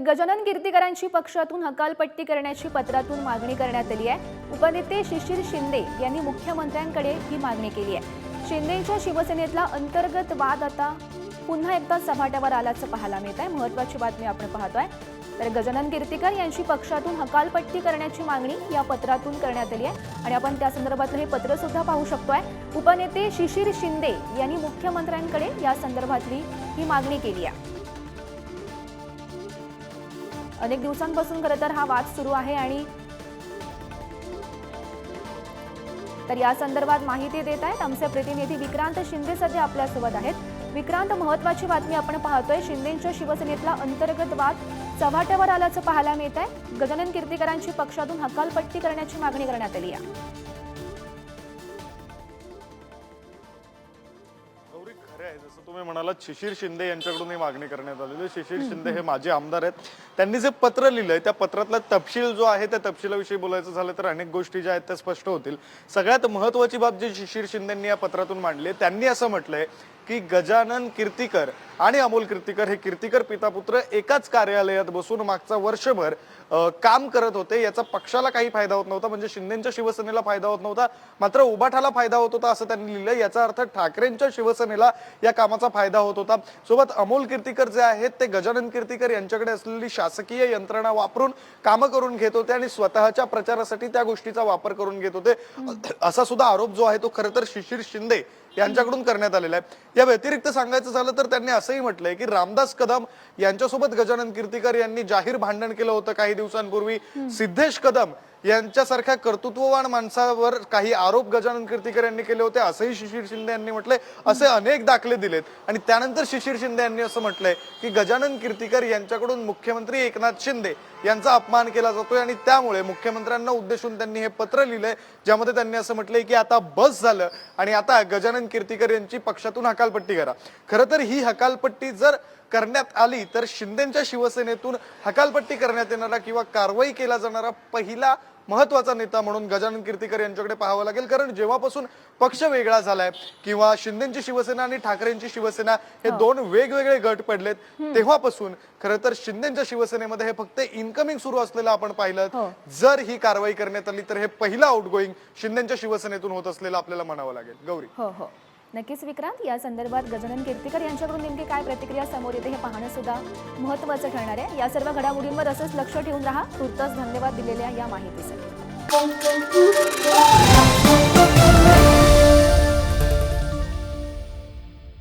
गजानन कीर्तीकरांची पक्षातून हकालपट्टी करण्याची पत्रातून मागणी करण्यात आली आहे. उपनेते शिशिर शिंदे यांनी मुख्यमंत्र्यांकडे ही मागणी केली आहे. शिंदेच्या शिवसेनेतला अंतर्गत वाद आता पुन्हा एकदा सपाट्यावर आल्याचं पाहायला मिळत आहे. महत्वाची बातमी आपण पाहतोय. तर गजानन कीर्तीकर यांची पक्षातून हकालपट्टी करण्याची मागणी या पत्रातून करण्यात आली आहे. आणि आपण त्या संदर्भातलं हे पत्र सुद्धा पाहू शकतोय. उपनेते शिशिर शिंदे यांनी मुख्यमंत्र्यांकडे या संदर्भातली ही मागणी केली आहे. अनेक दिवसांपासून खरं तर हा वाद सुरू आहे आणि तर या संदर्भात माहिती देत आहेत आमचे प्रतिनिधी विक्रांत शिंदे सध्या आपल्यासोबत आहेत. विक्रांत महत्वाची बातमी आपण पाहतोय. शिंदेच्या शिवसेनेतला अंतर्गत वाद चव्हाट्यावर आल्याचं पाहायला मिळत आहे गजानन कीर्तीकरांची पक्षातून हकालपट्टी करण्याची मागणी करण्यात आली आहे. खरे आहे. जसं तुम्ही म्हणालात शिशिर शिंदे यांच्याकडून ही मागणी करण्यात आलेली शिशिर शिंदे हे माजी आमदार आहेत. त्यांनी जे पत्र लिहिलंय त्या पत्रातला तपशील जो आहे त्या तपशिलाविषयी बोलायचं झालं तर अनेक गोष्टी ज्या आहेत त्या स्पष्ट होतील. सगळ्यात महत्वाची बाब जी शिशिर शिंदेंनी या पत्रातून मांडली त्यांनी असं म्हटलंय की गजानन कीर्तीकर आणि अमोल कीर्तीकर हे कीर्तीकर पितापुत्र एकाच कार्यालयात बसून मागचा वर्षभर काम करत होते. याचा पक्षाला काही फायदा होत नव्हता. म्हणजे शिंदेच्या शिवसेनेला फायदा होत नव्हता. मात्र उबाठाला फायदा होत होता असं त्यांनी लिहिलं याचा अर्थ ठाकरेंच्या शिवसेनेला या कामाचा फायदा होत होता. सोबत अमोल कीर्तीकर जे आहेत ते गजानन कीर्तीकर यांच्याकडे असलेली शासकीय यंत्रणा वापरून कामं करून घेत होते आणि स्वतःच्या प्रचारासाठी त्या गोष्टीचा वापर करून घेत होते. असा सुद्धा आरोप जो आहे तो खरं तर शिशिर शिंदे यांच्याकडून करण्यात आलेला आहे. या व्यतिरिक्त सांगायचं झालं तर त्यांनी असंही म्हटलंय की रामदास कदम यांच्यासोबत गजानन कीर्तीकर यांनी जाहीर भांडण केलं होतं काही दिवसांपूर्वी. सिद्धेश कदम यांच्यासारख्या कर्तृत्ववान माणसावर काही आरोप गजानन कीर्तीकर यांनी केले होते असंही शिशिर शिंदे यांनी म्हटलंय असे अनेक दाखले दिलेत. आणि त्यानंतर शिशिर शिंदे यांनी असं म्हटलंय की गजानन कीर्तीकर यांच्याकडून मुख्यमंत्री एकनाथ शिंदे यांचा अपमान केला जातोय आणि त्यामुळे मुख्यमंत्र्यांना उद्देशून त्यांनी हे पत्र लिहिलंय ज्यामध्ये त्यांनी असं म्हटलंय की आता बस झालं आणि आता गजानन कीर्तीकर यांची पक्षातून हकालपट्टी करा. खरं तर ही हकालपट्टी जर करण्यात आली तर शिंदेच्या शिवसेनेतून हकालपट्टी करण्यात येणारा किंवा कारवाई केला जाणारा पहिला महत्त्वाचा नेता म्हणून गजानन कीर्तीकर यांच्याकडे पाहावं लागेल. कारण जेव्हापासून पक्ष वेगळा झालाय किंवा शिंदेची शिवसेना आणि ठाकरेंची शिवसेना हे दोन वेगवेगळे गट पडलेत तेव्हापासून खरं तर शिंदेच्या शिवसेनेमध्ये हे फक्त इन्कमिंग सुरू असलेलं आपण हो. पाहिलं जर ही कारवाई करण्यात आली तर हे पहिलं आउटगोईंग शिंदेच्या शिवसेनेतून होत असलेलं आपल्याला म्हणावं लागेल. गौरी. हो हो. नक्कीच विक्रांत या संदर्भात गजानन कीर्तीकर यांच्याकडून नेमकी काय प्रतिक्रिया समोर येते हे पाहणं सुद्धा महत्वाचं ठरणार आहे. या सर्व घडामोडींवर असंच लक्ष ठेवून राहा. तुर्तच धन्यवाद दिलेल्या या माहितीसाठी.